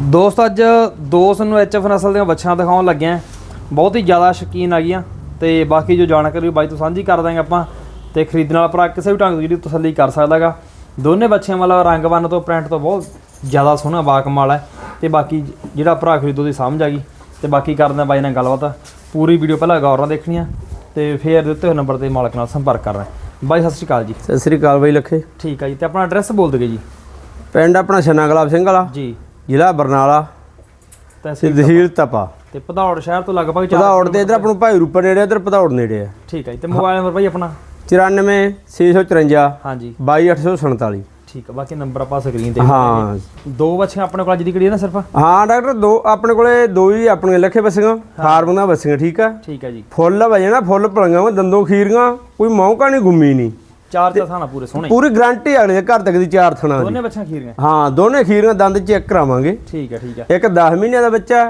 ਦੋਸਤ ਅੱਜ ਦੋ ਸਾਨੂੰ ਐਚਐਫ ਨਸਲ ਦੀਆਂ ਬੱਚੀਆਂ ਦਿਖਾਉਣ ਲੱਗੇ ਆ ਬਹੁਤ ਹੀ ਜ਼ਿਆਦਾ ਸ਼ੌਕੀਨ ਆ ਗਈਆਂ। ਤੇ ਬਾਕੀ ਜੋ ਜਾਣਕਾਰੀ ਬਾਈ ਤੋਂ ਸਾਂਝੀ ਕਰ ਦਾਂਗੇ ਆਪਾਂ ਤੇ ਖਰੀਦਣ ਵਾਲਾ ਭਰਾ ਕਿਸੇ ਵੀ ਢੰਗ ਦੀ ਜਿਹੜੀ ਤਸੱਲੀ ਕਰ ਸਕਦਾਗਾ ਦੋਨੇ ਬੱਚਿਆਂ ਵਾਲਾ ਰੰਗ ਬੰਨ ਤੋਂ ਪ੍ਰਿੰਟ ਤੋਂ ਬਹੁਤ ਜ਼ਿਆਦਾ ਸੋਹਣਾ ਬਾਕਮਾਲ ਹੈ। ਤੇ ਬਾਕੀ ਜਿਹੜਾ ਭਰਾ ਖਰੀਦੋ ਦੀ ਸਮਝ ਆ ਗਈ। ਤੇ ਬਾਕੀ ਕਰਦੇ ਆ ਬਾਈ ਨਾਲ ਗੱਲਬਾਤ। ਪੂਰੀ ਵੀਡੀਓ ਪਹਿਲਾਂ ਗੌਰ ਨਾਲ ਦੇਖਣੀ ਆ। ਤੇ ਫੇਰ ਦਿੱਤੇ ਹੋਏ ਨੰਬਰ ਤੇ ਮਾਲਕ ਨਾਲ ਸੰਪਰਕ ਕਰਨਾ ਹੈ। ਬਾਈ ਸਤਿ ਸ਼੍ਰੀ ਅਕਾਲ ਜੀ। ਸਤਿ ਸ੍ਰੀ ਅਕਾਲ ਬਾਈ ਲੱਖੇ। ਠੀਕ ਆ ਜੀ। ਤੇ ਆਪਣਾ ਐਡਰੈਸ ਬੋਲ ਦਿਓ ਜੀ। ਪਿੰਡ ਆਪਣਾ ਛੰਨਾ ਗੁਲਾਬ ਸਿੰਘ ਵਾਲਾ। ਜੀ। ਜ਼ਿਲ੍ਹਾ ਬਰਨਾਲਾ ਤਹਿਸੀਲ ਤਪਾ। ਤੇ ਪਧੌੜ ਸ਼ਹਿਰ ਤੋਂ ਲਗਭਗ ਚਾਰ ਪਧੌੜ ਦੇ ਇਧਰ ਆਪਾਂ ਨੂੰ ਭਾਈ ਰੂਪਾ ਨੇੜੇ ਇਧਰ ਪਧੌੜ ਨੇੜੇ ਆ। ਠੀਕ ਹੈ ਤੇ ਮੋਬਾਈਲ ਨੰਬਰ ਭਾਈ ਆਪਣਾ? 94 654 ਹਾਂਜੀ। 22847 ਠੀਕ ਹੈ ਬਾਕੀ ਨੰਬਰ ਆਪਾਂ ਸਕਰੀਨ ਤੇ ਹਾਂ। ਦੋ ਬੱਚੀਆਂ ਆਪਣੇ ਕੋਲ ਅੱਜ ਦੀ ਕਿਹੜੀ ਹੈ ਨਾ ਸਿਰਫ? ਹਾਂ ਡਾਕਟਰ ਦੋ ਆਪਣੇ ਕੋਲੇ ਦੋ ਹੀ ਆਪਣੇ ਲੱਖੇ ਬੱਸੀਆਂ ਦੀਆਂ ਬੱਸੀਆਂ ਠੀਕ ਆ? ਠੀਕ ਹੈ ਜੀ। ਫੁੱਲ ਵਜਣਾ ਫੁੱਲ ਪਲੰਗਾ ਦੰਦੋਂ ਖੀਰੀਆਂ ਕੋਈ ਮੌਕਾ ਨਹੀਂ ਗੁੰਮੀ ਨਹੀਂ। ਚਾਰ ਚਸਾਣਾ ਪੂਰੇ ਸੋਹਣੇ। ਪੂਰੀ ਗਾਰੰਟੀ ਅਗਲੇ ਦੇ ਘਰ ਤੱਕ ਦੀ ਚਾਰ ਥਣਾ ਦੀ। ਦੋਨੇ ਬੱਚੀਆਂ ਖੀਰੀਆਂ? ਹਾਂ ਦੋਨੇ ਖੀਰੀਆਂ ਦੰਦ ਚੈੱਕ ਕਰਾਵਾਂਗੇ। ਠੀਕ ਹੈ ਠੀਕ ਹੈ ਇੱਕ 10 ਮਹੀਨਿਆਂ ਦਾ ਬੱਚਾ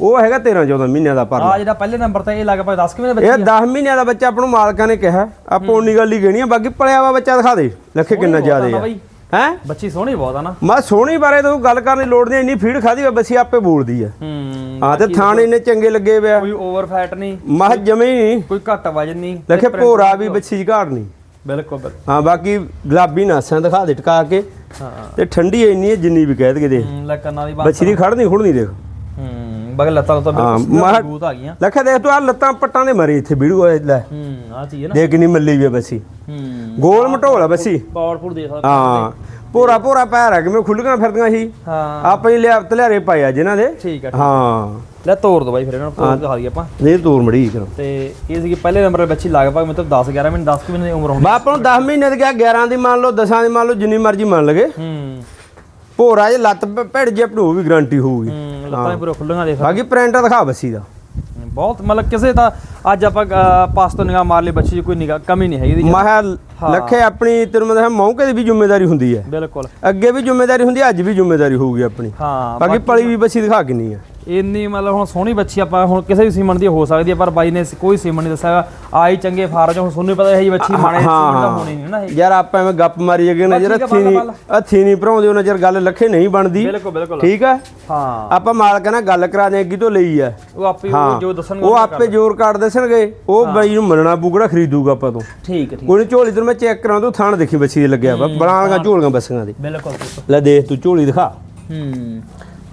ਉਹ ਹੈਗਾ 13 14 ਮਹੀਨਿਆਂ ਦਾ ਪਰ ਆ ਜਿਹੜਾ ਪਹਿਲੇ ਨੰਬਰ ਤੇ ਇਹ ਲਗਭਗ 10 ਕਿਵੇਂ ਦੇ ਇਹ ਬੱਚੇ 10 ਮਹੀਨਿਆਂ ਦਾ ਬੱਚਾ ਆਪਾਂ ਨੂੰ ਮਾਲਕਾਂ ਨੇ ਕਿਹਾ ਆਪਾਂ ਉਨੀ ਗੱਲ ਹੀ ਕਹਿਣੀ ਆ ਬਾਕੀ ਪਲਿਆ ਵਾ ਬੱਚਾ ਦਿਖਾ ਦੇ ਲੱਖੇ ਕਿੰਨਾ ਜ਼ਿਆਦਾ ਨਾ ਆ ਹੈ? ਬੱਚੀ ਸੋਹਣੀ ਬਹੁਤ ਆ ਨਾ। ਮੈਂ ਸੋਹਣੀ ਬਾਰੇ ਤਾਂ ਗੱਲ ਕਰਨ ਦੀ ਲੋੜ ਨਹੀਂ ਇੰਨੀ ਫੀਡ ਖਾਦੀ ਵਾ ਬੱਸੀ ਆਪੇ ਬੋਲਦੀ ਆ। ਹੂੰ ਤੇ ਥਾਣੇ ਇੰਨੇ ਚੰਗੇ ਲੱਗੇ ਪਿਆ ਕੋਈ ਓਵਰ ਫੈਟ ਨਹੀਂ ਮਹ ਜਮੇ ਨਹੀਂ। ਕੋਈ ਘੱਟ ਵਜਨ ਨਹੀਂ ਲੱਖੇ ਭੋਰਾ ਵੀ ਬੱਚੀ ਚ ਘਾੜ ਨਹੀਂ। ਬਿਲਕੁਲ ਬਿਲਕੁਲ। ਹਾਂ ਬਾਕੀ ਗੁਲਾਬੀ ਨਾਸਾਂ ਦਿਖਾ ਦੇ ਟਕਾ ਕੇ। ਹਾਂ ਤੇ ਠੰਡੀ ਇੰਨੀ ਹੈ ਜਿੰਨੀ ਵੀ ਕਹਿ ਦਗੇ ਦੇ। ਹੂੰ, ਲੈ ਕੰਨਾਂ ਦੀ ਬਾਤ ਬੱਚੀ ਦੀ ਖੜਨੀ ਖੁੜਨੀ ਦੇਖ। ਹੂੰ ਬਗਲ ਲੱਤਾਂ ਤੋਂ ਬਿਲਕੁਲ ਮਜ਼ਬੂਤ ਆ ਗਈਆਂ। ਲੱਖੇ ਦੇਖ ਤੂੰ ਆ ਲੱਤਾਂ ਪੱਟਾਂ ਦੇ ਮਰੇ ਇੱਥੇ ਵੀਡੀਓ ਲੈ। ਹੂੰ ਆ ਚੀਜ਼ ਹੈ ਨਾ। ਦੇਖ ਕਿੰਨੀ ਮੱਲੀ ਵੀ ਬੱਸੀ ਹੂੰ। ਗੋਲ ਮਟੋਲ ਬੱਸੀ ਪਾਵਰਫੁਲ ਦੇ ਸਕਦਾ ਹਾਂ। ਪੂਰਾ ਪੂਰਾ ਪੈਰ ਹੈ ਕਿਵੇਂ ਖੁੱਲੀਆਂ ਫਿਰਦੀਆਂ ਸੀ। ਹਾਂ। ਆਪਾਂ ਹੀ ਲਿਆ ਤਲਿਆਰੇ ਪਾਏ ਆ ਜਿਨ੍ਹਾਂ ਦੇ। ਠੀਕ ਹੈ ਹਾਂ। ਲੈ ਤੋੜ ਦੋ ਬਾਈ ਫਿਰ ਇਹਨਾਂ ਨੂੰ ਤੋੜ ਦਿਖਾ ਦਈਏ ਆਪਾਂ। ਇਹ ਤੋਰ ਮੜੀ ਕਰ ਤੇ ਇਹ ਸੀਗੀ ਪਹਿਲੇ ਨੰਬਰ ਤੇ ਬੱਚੀ ਲਗਭਗ ਮਤਲਬ 10 11 ਮਹੀਨੇ 10 ਕੁ ਮਹੀਨੇ ਦੀ ਉਮਰ ਹੋਣੀ ਬਾਪ ਨੂੰ 10 ਮਹੀਨੇ ਦੀ ਗਿਆ 11 ਦੀ ਮੰਨ ਲਓ 10 ਦੀ ਮੰਨ ਲਓ ਜਿੰਨੀ ਮਰਜ਼ੀ ਮੰਨ ਲਗੇ ਹੂੰ। ਭੋਰਾ ਜੇ ਲੱਤ ਭਿੜ ਜੇ ਉਹ ਵੀ ਗਾਰੰਟੀ ਹੋਊਗੀ। ਹੂੰ ਲੱਤਾਂ ਪੂਰੇ ਖੁੱਲੀਆਂ ਦੇਖ। ਬਾਕੀ ਪ੍ਰਿੰਟ ਦਿਖਾ ਬੱਸੀ ਦਾ। ਬਹੁਤ ਮਤਲਬ ਕਿਸੇ ਦਾ ਅੱਜ ਆਪਾਂ ਪਾਸ ਤੋਂ ਨਿਗਾਹ ਮਾਰ ਲਈ ਬੱਚੀ ਦੀ ਕੋਈ ਨਿਗਾਹ ਕਮੀ ਨਹੀਂ ਹੈਗੀ ਮਹਾ ਲੱਖੇ ਆਪਣੀ ਤੈਨੂੰ ਮੈਂ ਦੱਸਾਂ ਮੌਕੇ ਦੀ ਵੀ ਜ਼ਿੰਮੇਵਾਰੀ ਹੁੰਦੀ ਹੈ। ਬਿਲਕੁਲ। ਅੱਗੇ ਵੀ ਜ਼ਿੰਮੇਵਾਰੀ ਹੁੰਦੀ ਹੈ ਅੱਜ ਵੀ ਜ਼ਿੰਮੇਵਾਰੀ ਹੋਊਗੀ ਆਪਣੀ। ਹਾਂ ਬਾਕੀ ਪਲੀ ਵੀ ਬੱਸੀ ਦਿਖਾ ਕਿੰਨੀ ਆ। ਇੰਨੀ ਮਤਲਬ ਹੁਣ ਸੋਹਣੀ ਬੱਚੀ ਆਪਾਂ ਹੁਣ ਕਿਸੇ ਵੀ ਸੀਮਨ ਦੀ ਹੋ ਸਕਦੀ ਹੈ ਪਰ ਬਾਈ ਨੇ ਕੋਈ ਸੀਮਨ ਨਹੀਂ ਦੱਸਿਆ ਆਈ ਚੰਗੇ ਫਾਰਮ ਚ ਹੁਣ ਤੁਹਾਨੂੰ ਪਤਾ ਇਹ ਜੀ ਬੱਚੀ ਮਾੜੇ ਸੀਮਨ ਦਾ ਹੋਣੀ ਨਹੀਂ ਨਾ ਇਹ? ਯਾਰ ਆਪਾਂ ਐਵੇਂ ਗੱਪ ਮਾਰੀ ਜਗੇ ਠੀਕ ਆ, ਹੱਥੀ ਨਹੀਂ। ਹੱਥੀ ਨਹੀਂ ਭਰਾਉਂਦੇ ਉਹ ਨਜ਼ਰ ਗੱਲ ਲੱਖੇ ਨਹੀਂ ਬਣਦੀ। ਬਿਲਕੁਲ ਬਿਲਕੁਲ। ਠੀਕ ਆ ਹਾਂ। ਆਪਾਂ ਮਾਲਕ ਨਾਲ ਗੱਲ ਕਰਾ ਦੇ ਅੱਗੀ ਤੋਂ ਲਈ ਆ ਉਹ ਆਪੇ ਹਾਂ। ਜੋ ਦੱਸਣਗੇ ਉਹ ਆਪੇ ਜ਼ੋਰ ਕਾਰਡ ਦੱਸਣਗੇ। ਉਹ ਬਾਈ ਨੂੰ ਮੰਨਣਾ ਪੂਗੜਾ ਖਰੀਦੂਗਾ ਆਪਾਂ ਤੋਂ। ਠੀਕ ਹੈ ਠੀਕ ਕੋਈ ਨੀ, ਝੋਲੀ ਤੈਨੂੰ ਮੈਂ ਚੈੱਕ ਕਰਾਂ ਤੂੰ ਥਾਣ ਦੇਖੀ ਬੱਚੀ ਦੇ ਲੱਗਿਆ ਵਾ। ਬਣਾਣਗਾ ਝੋਲੀਆਂ ਬੱਸੀਆਂ ਦੀ। ਬਿਲਕੁਲ। ਲੈ ਦੇਖ ਤੂੰ ਝੋਲੀ ਦਿਖਾ। ਹੂੰ।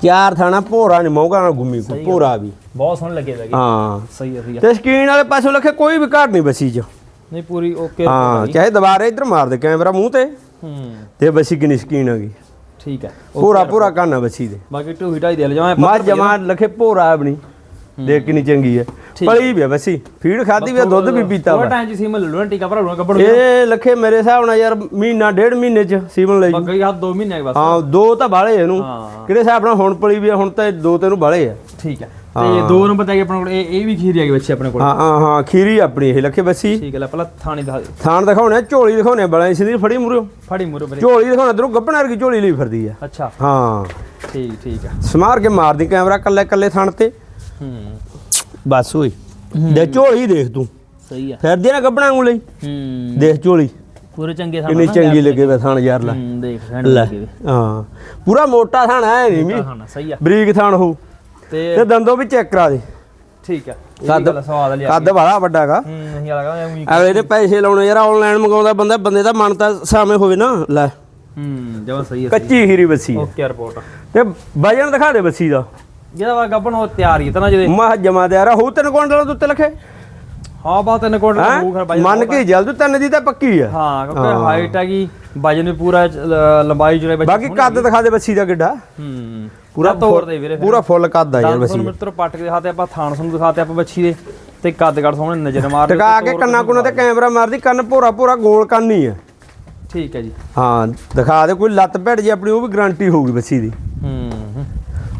ਚਾਰ ਥਾਣਾ ਭੋਰਾ ਨਹੀਂ ਮੌਗਾ ਨਾ ਗੁੰਮੀ ਕੋਈ ਭੋਰਾ ਵੀ। ਬਹੁਤ ਸੋਹਣੇ ਲੱਗੇ ਲੱਗੇ ਹਾਂ। ਸਹੀ ਹੈ ਸਹੀ ਹੈ ਤੇ ਸਕਰੀਨ ਵਾਲੇ ਪਾਸੋਂ ਲਿਖੇ ਕੋਈ ਵੀ ਘਾਟ ਨਹੀਂ ਬੱਸੀ 'ਚ। ਨਹੀਂ ਪੂਰੀ ਓਕੇ ਹਾਂ ਚਾਹੇ ਦੁਬਾਰੇ ਇੱਧਰ ਮਾਰ ਦੇ ਕੈਮਰਾ ਮੂੰਹ ਤੇ ਹੂੰ। ਤੇ ਬੱਸੀ ਕਿੰਨੀ ਸਕੀਨ ਹੈਗੀ ਠੀਕ ਹੈ ਪੂਰਾ ਪੂਰਾ ਕੰਨ ਬੱਸੀ ਦੇ। ਬਾਕੀ ਢੂਹੀ ਢਾਈ ਦੇ ਲੈ ਜਾਵਾਂ। ਮਾ ਜਮਾ ਲਖੇ ਭੋਰਾ ਆਪਣੀ। ਦੇਖ ਕਿੰਨੀ ਚੰਗੀ ਹੈ ਪਲੀ ਵੀ ਆ ਬੱਸੀ ਫੀਡ ਖਾਦੀ ਵੀ ਆ, ਦੁੱਧ ਵੀ ਪੀਤਾ ਵਾ ਟਾਈਮ ਚ ਸੀਮਨ ਲੈ ਲੂਣਾ ਟੀਕਾ ਭਰਾ ਲੂਣਾ ਗੱਬੜ ਇਹ ਲਖੇ ਮੇਰੇ ਹਿਸਾਬ ਨਾਲ ਯਾਰ ਮਹੀਨਾ ਡੇਢ ਮਹੀਨੇ ਚ ਸੀਵਨ ਲਈ। ਬੱਗਾ ਹੱਥ 2 ਮਹੀਨੇ ਬਸ। ਹਾਂ ਦੋ ਤਾਂ ਬਾਲੇ ਇਹਨੂੰ। ਕਿਹੜੇ ਹਿਸਾਬ ਨਾਲ ਹੁਣ ਪਲੀ ਵੀ ਆ, ਹੁਣ ਤਾਂ ਦੋ ਤੈਨੂੰ ਬਾਲੇ ਆ। ਠੀਕ ਹੈ ਤੇ ਦੋ ਨੰਬਰ ਤੇ ਆਪਣੇ ਕੋਲ ਇਹ ਇਹ ਵੀ ਖੀਰੀ ਆ ਗਈ ਬੱਚੇ ਆਪਣੇ ਕੋਲ। ਹਾਂ ਹਾਂ ਹਾਂ ਖੀਰੀ ਆਪਣੀ ਇਹ ਲਖੇ ਬੱਸੀ ਠੀਕ ਹੈ ਲੈ ਪਹਿਲਾਂ ਥਾਣੀ ਦਿਖਾ ਦੇ ਥਾਣ ਦਿਖਾਉਣੇ ਆ, ਝੋਲੀ ਦਿਖਾਉਣੇ ਬੜਾ ਸਿੱਧੀ ਫੜੀ ਮੁਰਿਓ ਫੜੀ ਮੂਰੇ ਬਰੇ ਝੋਲੀ ਦਿਖਾਉਣਾ ਇਧਰੋਂ ਗੱਬਣ ਵਰਗੀ ਝੋਲੀ ਲਈ ਫਿਰਦੀ ਆ। ਅੱਛਾ। ਹਾਂ। ਠੀਕ ਠੀਕ ਹੈ ਸਮਾਰ ਕੇ ਮਾਰਦੀ ਕੈਮਰਾ ਕੱਲੇ ਕੱਲੇ ਥਾਣ ਤੇ। ਹੂੰ। ਬਸ ਹੋਈ ਦੇ ਝੋਲੀ ਦੇਖ ਤੂੰ। ਸਹੀ ਆ। ਫਿਰਦੀ ਨਾ ਗੱਬਣਾ ਨੂੰ ਲਈ। ਹੂੰ। ਦੇਖ ਝੋਲੀ। ਪੂਰੇ ਚੰਗੇ ਕਿੰਨੀ ਚੰਗੀ ਲੱਗੇ ਵੇ ਥਾਣ ਯਾਰ ਲੈ। ਹੂੰ ਦੇਖ ਲੱਗੇ ਹਾਂ। ਪੂਰਾ ਮੋਟਾ ਥਾਣ ਹੈ ਨਹੀਂ ਵੀ ਸਹੀ ਆ। ਬਰੀਕ ਥਾਣ ਹੋ ਤੇ ਦੰਦੋਂ ਵੀ ਚੈੱਕ ਕਰਾ ਦੇ। ਠੀਕ ਇਹ ਕੱਦ- ਗੱਲ ਸਵਾਦ ਲਿਆ ਕੱਦ ਵਾਲਾ ਵੱਡਾ ਹੈਗਾ। ਹੂੰ ਨਹੀਂ ਲੱਗਾ ਐਵੇਂ ਅਗਲੇ ਨੇ ਪੈਸੇ ਲਾਉਣੇ ਯਾਰ ਆਨਲਾਈਨ ਮੰਗਾਉਂਦਾ ਬੰਦਾ ਬੰਦੇ ਦਾ ਮਨ ਤਾਂ ਸਾਵੇਂ ਹੋਵੇ ਨਾ ਲੈ। ਹੂੰ ਜਮਾ ਸਹੀ ਹੈ ਕੱਚੀ ਹੀਰੀ ਬੱਸੀ। ਓਕੇ ਰਿਪੋਰਟ ਤੇ ਵਜਨ ਦਿਖਾ ਦੇ ਬੱਸੀ ਦਾ। ਜਿਹਦਾ ਵਾ ਗੱਬਣ ਹੋ ਤਿਆਰ ਹੀ ਤਾਂ ਨਾ ਜਿਹਦੇ ਮਾ ਜਮਾ ਦੇ ਆ ਹੋ ਤਿੰਨ ਕੁਇੰਟਲ ਦੇ ਉੱਤੇ ਲਖੇ। ਹਾਂ ਬਾਤ ਤਿੰਨ ਕੋਟ ਹੈਂ? ਮੂੰਹ ਖੜ ਬਾਈ ਮੰਨ ਕੇ ਜਲਦ ਤਿੰਨ ਦੀ ਤਾਂ ਪੱਕੀ ਆ। ਹਾਂ ਕਿਉਂਕਿ ਹਾਈਟ ਹੈਗੀ ਵਜਨ ਵੀ ਪੂਰਾ ਲੰਬਾਈ ਜਿਹੜੇ ਬੱਚੇ ਬਾਕੀ ਕੱਦ ਦਿਖਾ ਦੇ ਬੱਸੀ ਦਾ ਕਿੱਡਾ। ਹੂੰ ਪੂਰਾ ਤੋੜ ਦੇ ਵੀਰੇ ਪੂਰਾ ਫੁੱਲ ਕੱਦ ਆ ਯਾਰ ਬੱਸੀ ਮਿੱਤਰ ਪੱਟ ਕੇ ਦਿਖਾਤੇ ਆਪਾਂ ਥਾਣ ਤੁਹਾਨੂੰ ਦਿਖਾਤੇ ਆਪਾਂ ਬੱਚੀ ਦੇ। ਤੇ ਕੱਦ ਕੱਦ ਸੋਹਣੇ ਨਜ਼ਰ ਮਾਰ ਟਿਕਾ ਕੇ ਕੰਨਾ ਕੁਨਾ ਤੇ ਕੈਮਰਾ ਮਾਰਦੀ ਕੰਨ ਭੋਰਾ ਭੋਰਾ ਗੋਲ ਕੰਨ ਹੀ ਆ। ਠੀਕ ਹੈ ਜੀ। ਹਾਂ ਦਿਖਾ ਦੇ ਕੋਈ ਲੱਤ ਭੈੜ ਜੇ ਆਪਣੀ ਉਹ ਵੀ ਗਾਰੰਟੀ ਹੋਊਗੀ ਬੱਸੀ ਦੀ।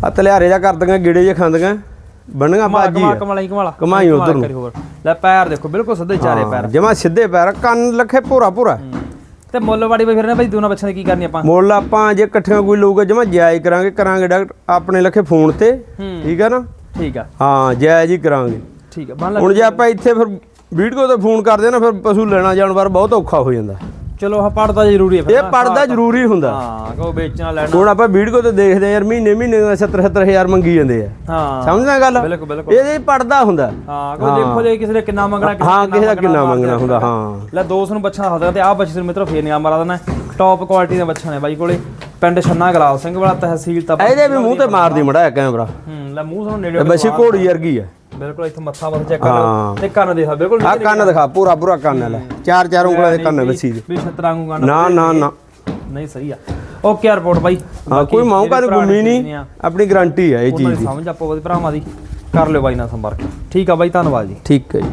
ਆ ਤਲਿਆਰੇ ਜਾ ਕਰਦੀਆਂ ਗੇੜੇ ਜੇ ਖਾਂਦੀਆਂ। ਬਣੀਆਂ ਬਾਜੀ ਕਮਾ ਕਮਲਾਈ ਕਮਾਲਾ ਕਮਾਈ ਉੱਧਰ ਨੂੰ। ਲੈ ਪੈਰ ਦੇਖੋ ਬਿਲਕੁਲ ਸਿੱਧੇ ਚਾਰੇ ਪੈਰ। ਜਮਾ ਸਿੱਧੇ ਪੈਰ ਕੰਨ ਲਖੇ ਭੋਰਾ ਭੋਰਾ। ਤੇ ਮੁੱਲ ਵਾੜੀ ਬਈ ਫਿਰ ਨਾ ਬਈ ਦੋਨਾਂ ਬੱਚਿਆਂ ਦੀ ਕੀ ਕਰਨੀ ਆਪਾਂ? ਮੁੱਲ ਆਪਾਂ ਜੇ ਇਕੱਠਿਆਂ ਕੋਈ ਲਊਗਾ ਜਮਾ ਜਾਇਜ਼ ਕਰਾਂਗੇ ਕਰਾਂਗੇ ਡਾਕਟਰ ਆਪਣੇ ਲਖੇ ਫੋਨ ਤੇ। ਠੀਕ ਆ ਨਾ? ਠੀਕ ਆ। ਹਾਂ ਜਾਇਜ਼ ਹੀ ਕਰਾਂਗੇ। ਠੀਕ ਆ ਹੁਣ ਜੇ ਆਪਾਂ ਇੱਥੇ ਫਿਰ ਵੀਡੀਓ ਤੇ ਫੋਨ ਕਰਦੇ ਨਾ ਫਿਰ ਪਸ਼ੂ ਲੈਣਾ ਜਾਣ ਵਾਰ ਬਹੁਤ ਔਖਾ ਹੋ ਜਾਂਦਾ। ਚਲੋ ਹਾਂ ਪੜਦਾ ਜ਼ਰੂਰੀ ਹੈ ਫਿਰ ਇਹ ਨਾ। ਪੜਦਾ ਜ਼ਰੂਰੀ ਹੁੰਦਾ। ਹਾਂ ਕੋ ਵੇਚਣਾ ਲੈਣਾ। ਹੁਣ ਆਪਾਂ ਵੀਡੀਓ ਤੇ ਦੇਖਦੇ ਆ ਯਾਰ ਮਹੀਨੇ ਮਹੀਨੇ ਦਾ 70 70000 ਮੰਗੀ ਜਾਂਦੇ ਆ। ਹਾਂ। ਸਮਝਦਾ ਗੱਲ? ਬਿਲਕੁਲ ਬਿਲਕੁਲ। ਇਹਦੇ ਪੜਦਾ ਹੁੰਦਾ। ਹਾਂ ਕੋ ਦੇਖੋ ਜੇ ਕਿਸੇ ਨੇ ਕਿੰਨਾ ਮੰਗਣਾ ਹਾਂ ਕਿਸੇ ਦਾ ਕਿੰਨਾ ਮੰਗਣਾ। ਹੁੰਦਾ ਹਾਂ। ਲੈ ਦੋ ਨੂੰ ਬੱਚਾ ਹੱਸਦਾ ਤੇ ਆਹ ਬੱਚੇ ਨੂੰ ਮਿੱਤਰੋ ਫੇਰ ਨਿਗਾਹ ਮਾਰਾ ਦੇਣਾ। ਟੌਪ ਕੁਆਲਿਟੀ ਦੇ ਬੱਚੇ ਨੇ ਬਾਈ ਕੋਲੇ। ਪਿੰਡ ਛੰਨਾ ਗਲਾਲ ਸਿੰਘ ਵਾਲਾ ਤਹਿਸੀਲ ਤਾਂ ਇਹਦੇ ਵੀ ਮੂੰਹ ਤੇ ਮਾਰਦੀ ਮੜਾ ਕੈਮਰਾ। ਹੂੰ ਲੈ ਮੂੰਹ ਸਾਨੂੰ ਨੇੜੇ ਬੱਸੀ ਘੋੜੀ ਵਰਗੀ ਆ। ਬਿਲਕੁਲ ਇੱਥੇ ਮੱਥਾ ਬਸ ਚੈੱਕ ਕਰ। ਲਓ ਤੇ ਕੰਨ ਦੇਖਾ ਬਿਲਕੁਲ ਆ ਕੰਨ ਦਿਖਾ ਪੂਰਾ ਪੂਰਾ ਕੰਨ ਲੈ ਚਾਰ ਚਾਰ ਉਂਗਲਾਂ ਦੇ ਕੰਨ ਬੱਸੀ ਦੇ ਵੀ ਛਤਰਾਂਗੂ ਕੰਨ ਨਾ ਨਾ ਨਾ। ਨਹੀਂ ਸਹੀ ਆ। ਓਕੇ ਰਿਪੋਰਟ ਬਾਈ। ਹਾਂ ਕੋਈ ਮੌਕਾ ਤੇ ਗੁੰਮੀ ਨਹੀਂ ਆਪਣੀ ਗਾਰੰਟੀ ਆ ਇਹ ਚੀਜ਼ ਦੀ। ਸਮਝ ਆਪੋ ਭਰਾਵਾਂ ਦੀ। ਕਰ ਲਿਓ ਬਾਈ ਨਾਲ ਸੰਪਰਕ। ਠੀਕ ਆ ਬਾਈ ਧੰਨਵਾਦ ਜੀ। ਠੀਕ ਹੈ ਜੀ।